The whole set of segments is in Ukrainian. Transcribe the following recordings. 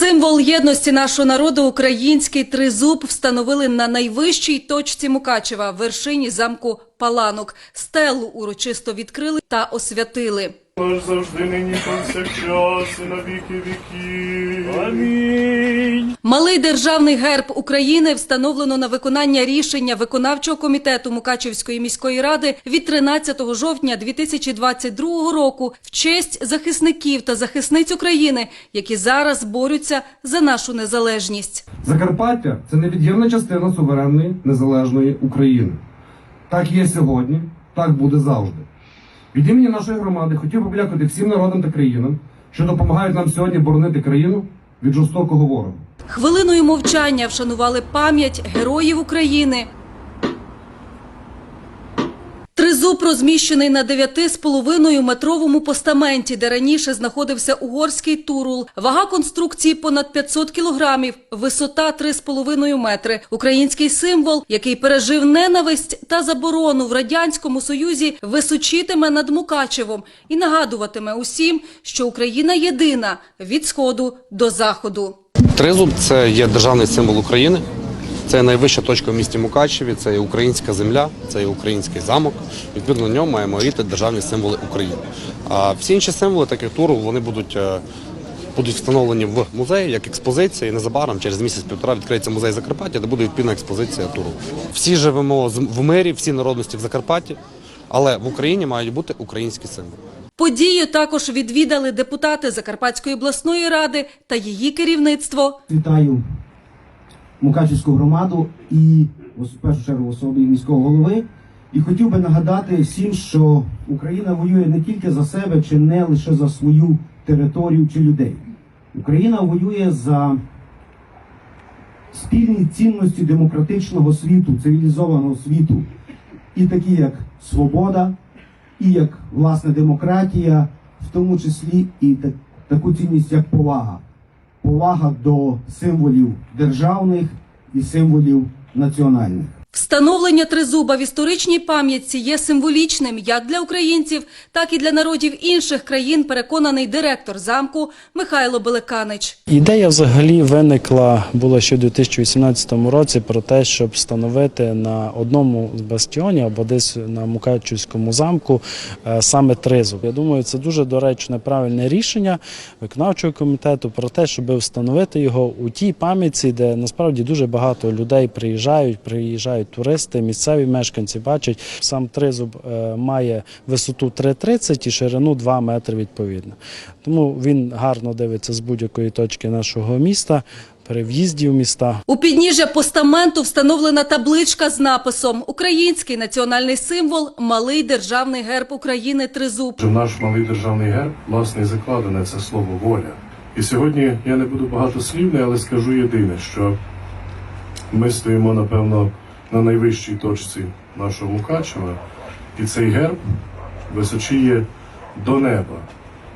Символ єдності нашого народу, український тризуб, встановили на найвищій точці Мукачева, вершині замку Паланок. Стелу урочисто відкрили та освятили. Завжди нині повсякчас і на віки віків. Амінь. Малий державний герб України встановлено на виконання рішення виконавчого комітету Мукачевської міської ради від 13 жовтня 2022 року в честь захисників та захисниць України, які зараз борються за нашу незалежність. Закарпаття це невід'ємна частина суверенної незалежної України. Так є сьогодні, так буде завжди. Від імені нашої громади хотів би подякувати всім народам та країнам, що допомагають нам сьогодні боронити країну від жорстокого ворога. Хвилиною мовчання вшанували пам'ять героїв України. Тризуб розміщений на 9,5 метровому постаменті, де раніше знаходився угорський турул. Вага конструкції понад 500 кілограмів, висота 3,5 метри. Український символ, який пережив ненависть та заборону в радянському союзі, височитиме над Мукачевом і нагадуватиме усім, що Україна єдина від сходу до заходу. Тризуб це є державний символ України. Це найвища точка в місті Мукачеві, це є українська земля, це є український замок. Відповідно на ньому маємо ріти державні символи України. А всі інші символи, так як туру, вони будуть, е, будуть встановлені в музеї як експозиція. І незабаром, через місяць-півтора, відкриється музей Закарпаття, де буде відповідна експозиція туру. Всі живемо в мирі, всі народності в Закарпатті, але в Україні мають бути українські символи. Подію також відвідали депутати Закарпатської обласної ради та її керівництво. Вітаю Мукачівську громаду і в першу чергу особі міського голови. І хотів би нагадати всім, що Україна воює не тільки за себе, чи не лише за свою територію чи людей. Україна воює за спільні цінності демократичного світу, цивілізованого світу, і такі як свобода, і як власне демократія, в тому числі і так- таку цінність, як повага повага до символів державних і символів національних. Встановлення тризуба в історичній пам'ятці є символічним як для українців, так і для народів інших країн, переконаний директор замку Михайло Белеканич. Ідея взагалі виникла була ще у 2018 році про те, щоб встановити на одному з бастіонів або десь на Мукачівському замку е, саме тризуб. Я думаю, це дуже доречне правильне рішення виконавчого комітету про те, щоб встановити його у тій пам'ятці, де насправді дуже багато людей приїжджають, приїжджають туристи, місцеві мешканці бачать. Сам тризуб е, має висоту 3,30 і ширину 2 метри відповідно. Тому він гарно дивиться з будь-якої точки нашого міста, при в'їзді в міста. У підніжжя постаменту встановлена табличка з написом Український національний символ, малий державний герб України тризуб. Наш малий державний герб, власне, закладене це слово воля. І сьогодні я не буду багатослівний, але скажу єдине, що ми стоїмо, напевно, на найвищій точці нашого Мукачева, і цей герб височіє до неба.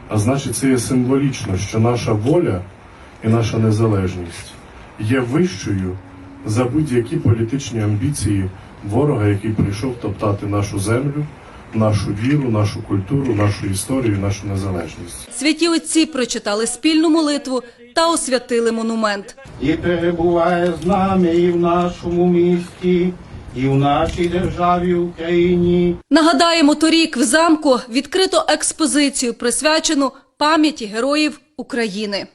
А значить, це є символічно, що наша воля і наша незалежність є вищою за будь-які політичні амбіції ворога, який прийшов топтати нашу землю, нашу віру, нашу культуру, нашу історію, нашу незалежність. Святі отці прочитали спільну молитву та освятили монумент. і перебуває з нами і в нашому місті, і в нашій державі Україні. Нагадаємо, торік в замку відкрито експозицію, присвячену пам'яті героїв України.